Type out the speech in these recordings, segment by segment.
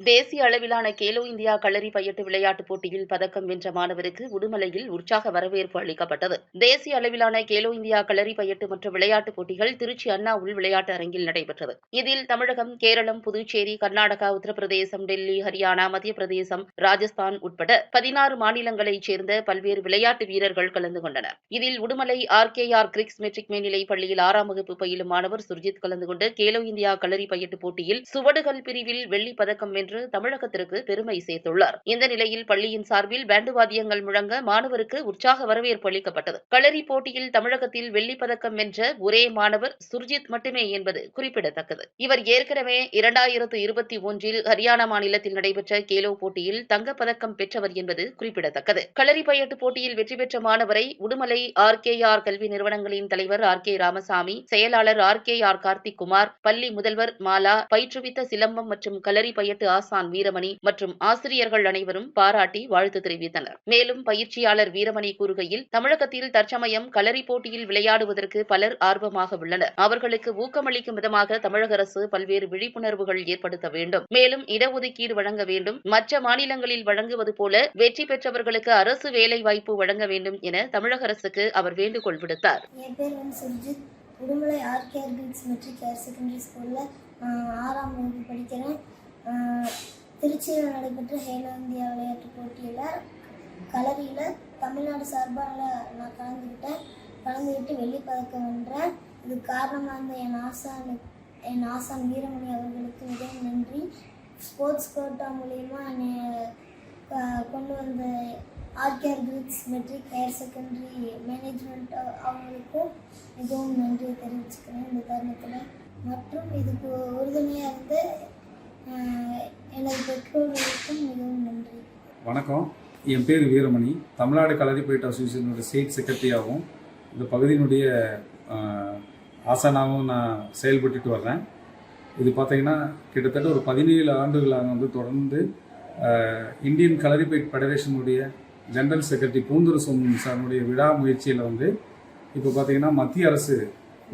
தேசிய அளவிலான கேலோ இந்தியா களரி பையட்டு விளையாட்டுப் போட்டியில் பதக்கம் வென்ற மாணவருக்கு உடுமலையில் உற்சாக வரவேற்பு அளிக்கப்பட்டது. தேசிய அளவிலான கேலோ இந்தியா களரி பையட்டு மற்றும் விளையாட்டுப் போட்டிகள் திருச்சி அண்ணா உள் விளையாட்டு அரங்கில் நடைபெற்றது. இதில் தமிழகம் கேரளம் புதுச்சேரி கர்நாடகா உத்தரப்பிரதேசம் டெல்லி ஹரியானா மத்திய பிரதேசம் ராஜஸ்தான் உட்பட பதினாறு மாநிலங்களைச் சேர்ந்த பல்வேறு விளையாட்டு வீரர்கள் கலந்து கொண்டனர். இதில் Udumalai R K R kids matric மேல்நிலைப் பள்ளியில் ஆறாம் வகுப்பு பயிலும் மாணவர் சுர்ஜித் கலந்து கொண்டு கேலோ இந்தியா களரி பையட்டு போட்டியில் சுவடுகள் பிரிவில் வெள்ளி பதக்கம் என்று தமிழகத்திற்கு பெருமை சேர்த்துள்ளார். இந்த நிலையில் பள்ளியின் சார்பில் பேண்டு வாத்தியங்கள் முழங்க மாணவருக்கு உற்சாக வரவேற்பு அளிக்கப்பட்டது. களரி போட்டியில் தமிழகத்தில் வெள்ளிப் பதக்கம் வென்ற ஒரே மாணவர் சுர்ஜித் மட்டுமே என்பது குறிப்பிடத்தக்கது. இவர் ஏற்கனவே இரண்டாயிரத்து இருபத்தி ஒன்றில் ஹரியானா மாநிலத்தில் நடைபெற்ற கேலோ போட்டியில் தங்கப்பதக்கம் பெற்றவர் என்பது குறிப்பிடத்தக்கது. களரி பையட்டு போட்டியில் வெற்றி பெற்ற மாணவரை உடுமலை ஆர் கே ஆர் கல்வி நிறுவனங்களின் தலைவர் ஆர் கே ராமசாமி செயலாளர் R K R Karthik Kumar பள்ளி முதல்வர் மாலா பயிற்றுவித்த சிலம்பம் மற்றும் களரி பையட்டு ஆசான் வீரமணி மற்றும் ஆசிரியர்கள் அனைவரும் பாராட்டி வாழ்த்து தெரிவித்தனர். மேலும் பயிற்சியாளர் வீரமணி கூறுகையில் தமிழகத்தில் தற்சமயம் களரி போட்டியில் விளையாடுவதற்கு பலர் ஆர்வமாக உள்ளனர். அவர்களுக்கு ஊக்கமளிக்கும் விதமாக தமிழக அரசு பல்வேறு விழிப்புணர்வுகள் ஏற்படுத்த வேண்டும். மேலும் இடஒதுக்கீடு வழங்க வேண்டும். மற்ற மாநிலங்களில் வழங்குவது போல வெற்றி பெற்றவர்களுக்கு அரசு வேலை வாய்ப்பு வழங்க வேண்டும் என தமிழக அரசுக்கு அவர் வேண்டுகோள் விடுத்தார். Udumalai RKR kids matric higher secondary ஸ்கூலில் ஆறாம் வகுப்பு படிக்கிறேன். திருச்சியில் நடைபெற்ற ஹேலோ இந்தியா விளையாட்டு போட்டியில் கலரியில் தமிழ்நாடு சார்பாக நான் கலந்துக்கிட்டேன் கலந்துக்கிட்டு வெள்ளிப் பதக்கம் வென்றேன். இது காரணமாக இருந்த என் ஆசானு என் ஆசான் வீரமணி அவர்களுக்கு மிகவும் நன்றி. ஸ்போர்ட்ஸ் கோட்டா மூலயமா என்னை கொண்டு வந்த RKR kids matric higher secondary management அவங்களுக்கும் மிகவும் நன்றி தெரிவிச்சுக்கிறேன் இந்த தருணத்தில். மற்றும் இதுக்கு உறுதுணையாக இருந்து எனது பெற்றோர்களுக்கும் மிகவும் நன்றி. வணக்கம். என் பேர் வீரமணி. தமிழ்நாடு களரி பயிட்டு அசோசியேஷனோட ஸ்டேட் செக்ரட்டரியாகவும் இந்த பகுதியினுடைய ஆசானாகவும் நான் செயல்பட்டுட்டு வர்றேன். இது பார்த்தீங்கன்னா கிட்டத்தட்ட ஒரு பதினேழு ஆண்டுகளாக வந்து தொடர்ந்து இந்தியன் களரி ஃபெடரேஷனுடைய ஜெனரல் செக்ரட்டரி பூந்துர சோமன் சாருடைய விழா முயற்சியில் வந்து இப்போ பார்த்தீங்கன்னா மத்திய அரசு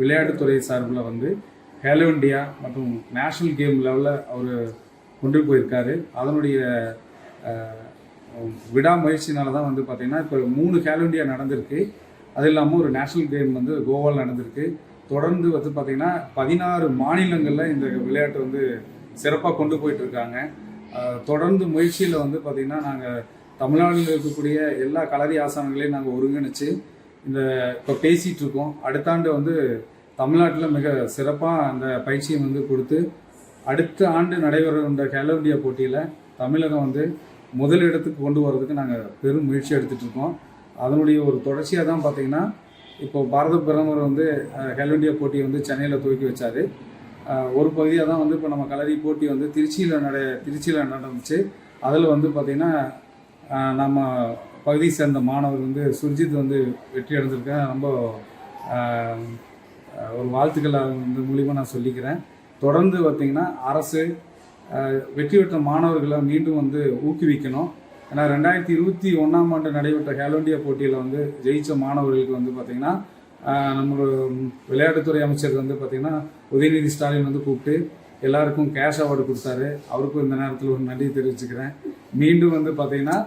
விளையாட்டுத்துறை சார்பில் வந்து ஹேலோ இண்டியா மற்றும் நேஷ்னல் கேம் லெவலில் அவர் கொண்டு போயிருக்காரு. அதனுடைய விடாமுயற்சினால தான் வந்து பார்த்திங்கன்னா இப்போ மூணு ஹேலோ இண்டியா நடந்திருக்கு. அது இல்லாமல் ஒரு நேஷ்னல் கேம் வந்து கோவாவில் நடந்திருக்கு. தொடர்ந்து வந்து பார்த்திங்கன்னா பதினாறு மாநிலங்களில் இந்த விளையாட்டு வந்து சிறப்பாக கொண்டு போயிட்டுருக்காங்க. தொடர்ந்து முயற்சியில் வந்து பார்த்திங்கன்னா நாங்கள் தமிழ்நாட்டில் இருக்கக்கூடிய எல்லா களரி ஆசானங்களையும் நாங்கள் ஒருங்கிணைச்சு இந்த இப்போ பேசிகிட்ருக்கோம் அடுத்தாண்டு வந்து தமிழ்நாட்டில் மிக சிறப்பாக அந்த பயிற்சியை வந்து கொடுத்து அடுத்த ஆண்டு நடைபெறுகின்ற கேலோ இந்தியா போட்டியில் தமிழகம் வந்து முதல் இடத்துக்கு கொண்டு வர்றதுக்கு நாங்கள் பெரும் முயற்சி எடுத்துகிட்ருக்கோம் அதனுடைய ஒரு தொடர்ச்சியாக தான் பார்த்தீங்கன்னா இப்போ பாரத பிரதமர் வந்து அஹ், கேலோ இந்தியா போட்டியை வந்து சென்னையில் துவக்கி வச்சார். ஒரு பகுதியாக தான் வந்து இப்போ நம்ம கலரி போட்டி வந்து திருச்சியில் நட திருச்சியில் நடந்துச்சு. அதில் வந்து பார்த்திங்கன்னா நம்ம பகுதியை சேர்ந்த மாணவர் வந்து சுர்ஜித் வந்து வெற்றி அடைஞ்சிருக்கேன் ரொம்ப ஒரு வாழ்த்துக்களை வந்து மூலிமா நான் சொல்லிக்கிறேன். தொடர்ந்து பார்த்திங்கன்னா அரசு வெற்றி பெற்ற மாணவர்களை மீண்டும் வந்து ஊக்குவிக்கணும். ஏன்னா ரெண்டாயிரத்தி இருபத்தி ஒன்றாம் ஆண்டு நடைபெற்ற ஹேலோ போட்டியில் வந்து ஜெயித்த மாணவர்களுக்கு வந்து பார்த்திங்கன்னா நம்ம நம்மளோட விளையாட்டுத்துறை அமைச்சர் வந்து பார்த்திங்கன்னா உதயநிதி ஸ்டாலின் வந்து கூப்பிட்டு எல்லாருக்கும் கேஷ் அவார்டு கொடுத்தாரு. அவருக்கும் இந்த நேரத்தில் ஒரு நன்றி தெரிவிச்சுக்கிறேன். மீண்டும் வந்து பார்த்திங்கன்னா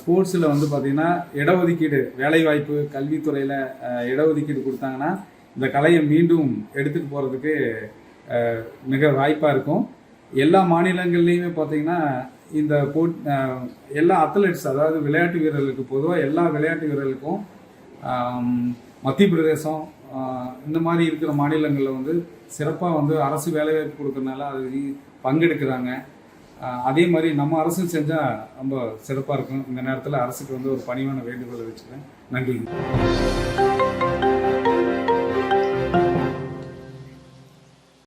ஸ்போர்ட்ஸில் வந்து பார்த்திங்கன்னா இடஒதுக்கீடு வேலைவாய்ப்பு கல்வித்துறையில் இடஒதுக்கீடு கொடுத்தாங்கன்னா இந்த கலையை மீண்டும் எடுத்துகிட்டு போகிறதுக்கு மிக வாய்ப்பாக இருக்கும். எல்லா மாநிலங்கள்லேயுமே பார்த்திங்கன்னா இந்த போட் எல்லா அத்லெட்ஸ் அதாவது விளையாட்டு வீரர்களுக்கு பொதுவாக எல்லா விளையாட்டு வீரர்களுக்கும் மத்திய பிரதேசம் இந்த மாதிரி இருக்கிற மாநிலங்களில் வந்து சிறப்பாக வந்து அரசு வேலைவாய்ப்பு கொடுக்கறனால அது பங்கெடுக்கிறாங்க. அதே மாதிரி நம்ம அரசும் செஞ்சால் ரொம்ப சிறப்பாக இருக்கும். இந்த நேரத்தில் அரசுக்கு வந்து ஒரு பணிவான வேண்டுகோளை வச்சுக்கிறேன். நன்றி.